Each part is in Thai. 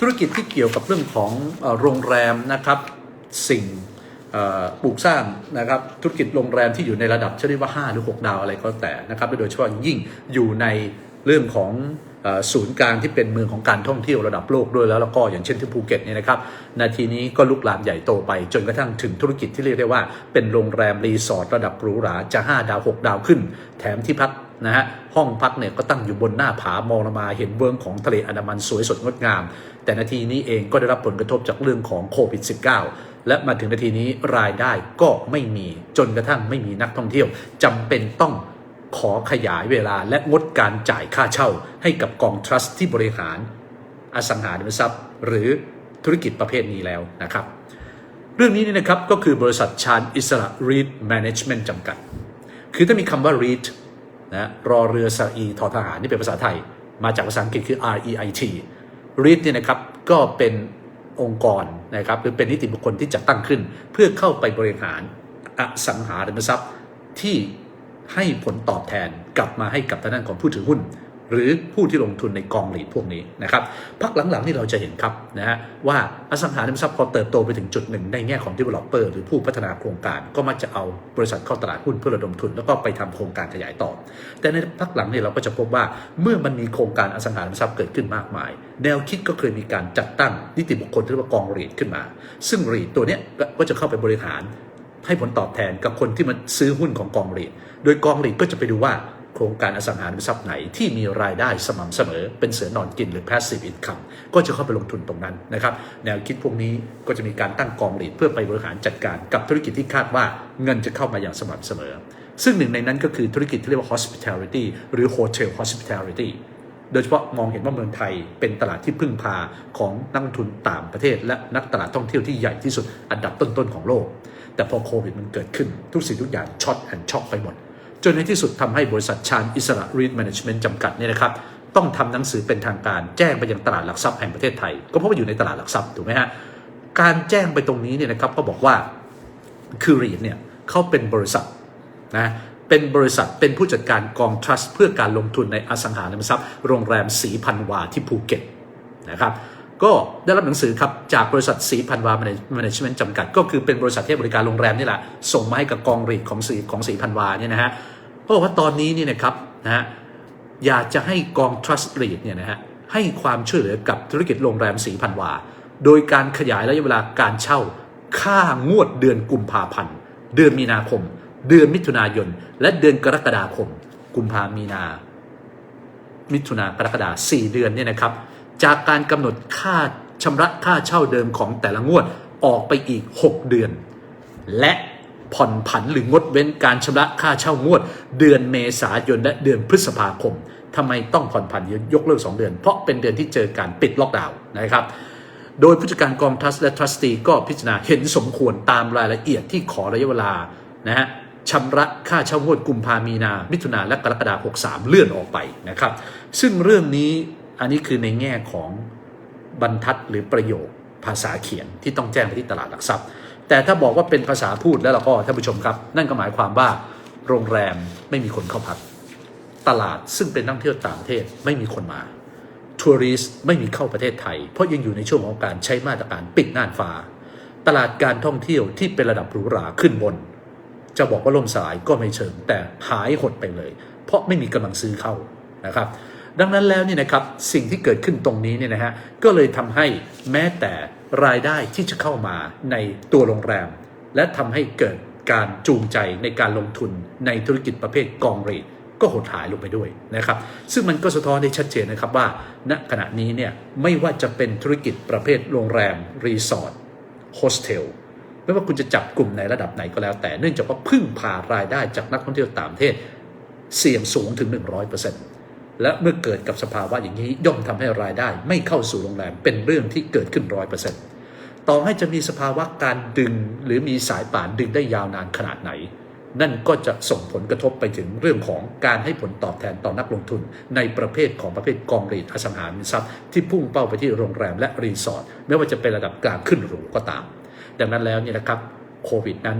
ธุรกิจที่เกี่ยวกับเรื่องของโรงแรมนะครับสิ่งปลูกสร้างนะครับธุรกิจโรงแรมที่อยู่ในระดับเชื่อได้ว่า 5 หรือ 6 ดาวอะไรก็แต่นะครับและโดยเฉพาะยิ่งอยู่ในเรื่องของศูนย์กลางที่เป็นเมืองของการท่องเที่ยวระดับโลกด้วยแล้วแล้วก็อย่างเช่นที่ภูเก็ตเนี่ยนะครับนาทีนี้ก็ลุกลามใหญ่โตไป จนกระทั่งถึงธุรกิจที่เรียกได้ว่า เป็นโรงแรมรีสอร์ทระดับหรูหราจะ 5 ดาว 6 ดาวขึ้น แถมที่พัก นะฮะห้องพักเนี่ยก็ตั้งอยู่บนหน้าผามองลงมาเห็นเวิร์งของทะเลอันดามันสวยสดงดงาม แต่นาทีนี้เองก็ได้รับผลกระทบจากเรื่องของโควิด -19 และมาถึงนาทีนี้รายได้ก็ไม่มีจนกระทั่งไม่มีนักท่องเที่ยวจำเป็นต้องขอขยายเวลาและงดการจ่ายค่าเช่า ให้กับกองทรัสต์ที่บริหาร อสังหาริมทรัพย์ หรือธุรกิจประเภทนี้แล้วนะครับ เรื่องนี้นี่นะครับก็คือบริษัทชาญอิสระ Reed Management จำกัด คือถ้ามีคำว่า Reed นะรอเรือสระอีทอทหารนี่เป็นภาษาไทย มาจากภาษาอังกฤษคือ R E I T REIT เนี่ยนะครับก็เป็นองค์กรนะครับหรือเป็นนิติบุคคลที่จัดตั้งขึ้น เพื่อเข้าไปบริหารอสังหาริมทรัพย์ที่ให้ผลตอบแทนกลับมาให้กับทางด้านของผู้ถือหุ้น หรือผู้ที่ลงทุนในกองหลีดพวกนี้นะครับพักหลังๆนี่เราจะเห็นครับนะฮะว่าอสังหาริมทรัพย์พอเติบโตไปถึงจุดหนึ่งในแง่ของ developer หรือผู้พัฒนาโครงการ ก็มักจะเอาบริษัทเข้าตลาดหุ้นเพื่อระดมทุน แล้วก็ไปทำโครงการขยายต่อ แต่ในพักหลังเนี่ยเราก็จะพบว่าเมื่อมันมีโครงการอสังหาริมทรัพย์เกิดขึ้นมากมาย แนวคิดก็เคยมีการจัดตั้งนิติบุคคลที่เรียกว่ากองหลีดขึ้นมา ซึ่งหลีดตัวเนี้ยก็จะเข้าไปบริหารให้ผลตอบแทนกับคนที่มาซื้อหุ้นของกองหลีด โดยกองหลีดก็จะไปดูว่า โครงการอสังหาริมทรัพย์ไหนที่มีรายได้สม่ำเสมอ เป็นเสือนอนกินหรือ passive income ก็จะเข้าไปลงทุนตรงนั้นนะครับ แนวคิดพวกนี้ก็จะมีการตั้งกองหลีดเพื่อไปบริหารจัดการกับธุรกิจที่คาดว่าเงินจะเข้ามาอย่างสม่ำเสมอ ซึ่งหนึ่งในนั้นก็คือธุรกิจที่เรียกว่า hospitality หรือ hotel hospitality โดยเฉพาะมองเห็นว่าเมืองไทยเป็นตลาดที่พึ่งพาของนักลงทุนต่างประเทศ และนักตลาดท่องเที่ยวที่ใหญ่ที่สุดอันดับต้นๆของโลก แต่พอโควิดมันเกิดขึ้นทุกสิ่งทุกอย่างช็อตแอนช็อกไปหมด จนในที่สุดทำให้บริษัทชาญอิสระ Reed Management จำกัดเนี่ยนะครับต้องทำหนังสือเป็นทางการแจ้งไปยังตลาดหลักทรัพย์แห่งประเทศไทย ก็เพราะว่าอยู่ในตลาดหลักทรัพย์ถูกไหมฮะการแจ้งไปตรงนี้เนี่ยนะครับก็บอกว่าคือ Reed เนี่ยเขาเป็นบริษัทนะเป็นบริษัทเป็นผู้จัดการกองทรัสต์เพื่อการลงทุนในอสังหาริมทรัพย์โรงแรมสีพันวาที่ภูเก็ตนะครับ ก็ได้รับหนังสือครับจากบริษัทสีพันวา Management จำกัด ก็คือเป็นบริษัทที่บริการโรงแรมนี่แหละส่งมาให้กับกองรีดของสีของสีพันวาเนี่ยนะฮะก็บอกว่าตอนนี้นี่นะครับนะฮะอยากจะให้กองทรัสต์รีดเนี่ยนะฮะให้ความช่วยเหลือกับธุรกิจโรงแรมสีพันวา โดยการขยายระยะเวลาการเช่า ค่างวดเดือนกุมภาพันธ์เดือนมีนาคม เดือนมิถุนายน และเดือนกรกฎาคม กุมภามีนา มิถุนากรกฎาสี่เดือนเนี่ยนะครับ จากการกำหนดค่าชำระค่าเช่าเดิมของแต่ละงวดออกไปอีก 6 เดือน และผ่อนผันหรืองดเว้นการชำระค่าเช่างวด เดือนเมษายนและเดือนพฤษภาคมทำไมต้องผ่อนผันยกเลิก 2 เดือน เพราะเป็นเดือนที่เจอการปิดล็อกดาวน์นะครับ โดยผู้จัดการกองทัสและทรัสตีก็พิจารณาเห็นสมควรตามรายละเอียดที่ขอระยะเวลานะฮะชำระค่าเช่างวดกุมภามีนา มิถุนาและกรกฎาคม63 เลื่อนออกไปนะครับ ซึ่งเรื่องนี้ อันนี้คือในแง่ของบรรทัดหรือประโยคภาษาเขียนที่ต้องแจ้งไปที่ตลาดหลักทรัพย์ แต่ถ้าบอกว่าเป็นภาษาพูดแล้วเราก็ท่านผู้ชมครับ นั่นก็หมายความว่าโรงแรมไม่มีคนเข้าพัก ตลาดซึ่งเป็นนักเที่ยวต่างประเทศไม่มีคนมาทัวริสไม่มีเข้าประเทศไทย เพราะยังอยู่ในช่วงของการใช้มาตรการปิดน่านฟ้า ตลาดการท่องเที่ยวที่เป็นระดับหรูหราขึ้นบน จะบอกว่าล่มสลายก็ไม่เชิงแต่หายหดไปเลย เพราะไม่มีกำลังซื้อเข้านะครับ ดังนั้นแล้วเนี่ยนะครับสิ่งที่เกิดขึ้นตรงนี้เนี่ยนะฮะก็เลยทำให้แม้แต่รายได้ที่จะเข้ามาในตัวโรงแรม และทำให้เกิดการจูงใจในการลงทุนในธุรกิจประเภทกองเรทก็หดหายลงไปด้วยนะครับ ซึ่งมันก็สะท้อนได้ชัดเจนนะครับว่า ณขณะนี้เนี่ยไม่ว่าจะเป็นธุรกิจประเภทโรงแรม รีสอร์ทโฮสเทลไม่ว่าคุณจะจับกลุ่มในระดับไหนก็แล้ว แต่เนื่องจากว่าพึ่งพารายได้จากนักท่องเที่ยวต่างประเทศ เสี่ยงสูงถึง 100% และเมื่อเกิดกับสภาวะอย่างนี้ย่อมทำให้รายได้ ไม่เข้าสู่โรงแรมเป็นเรื่องที่เกิดขึ้น100%ต่อให้จะมีสภาวะการดึงหรือมีสายป่านดึงได้ยาวนานขนาดไหน นั่นก็จะส่งผลกระทบไปถึงเรื่องของการให้ผลตอบแทนต่อนักลงทุน ในประเภทของประเภทกองรีดอสังหาริมทรัพย์ที่พุ่งเป้าไปที่โรงแรมและรีสอร์ทไม่ว่าจะเป็นระดับกลางขึ้นหรูก็ตาม ดังนั้นแล้วเนี่ยนะครับโควิดนั้น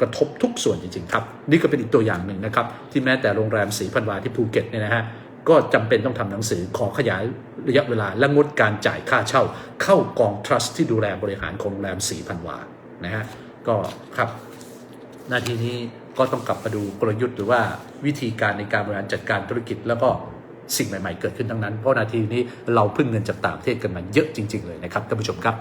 กระทบทุกส่วนจริงๆครับ นี่ก็เป็นอีกตัวอย่างหนึ่งนะครับ ที่แม้แต่โรงแรมสีพันวาที่ภูเก็ตเนี่ยนะฮะ ก็จำเป็นต้องทำหนังสือขอขยายระยะเวลาและงดการจ่ายค่าเช่า เข้ากองทรัสต์ที่ดูแลบริหารของโรงแรม4,000วานะฮะก็ครับนาทีนี้ก็ต้องกลับมาดูกลยุทธ์หรือว่าวิธีการในการบริหารจัดการธุรกิจแล้วก็สิ่งใหม่ ๆ เกิดขึ้นทั้งนั้น เพราะนาทีนี้เราพึ่งเงินจากต่างประเทศกันมาเยอะจริง ๆ เลยนะครับท่านผู้ชมครับ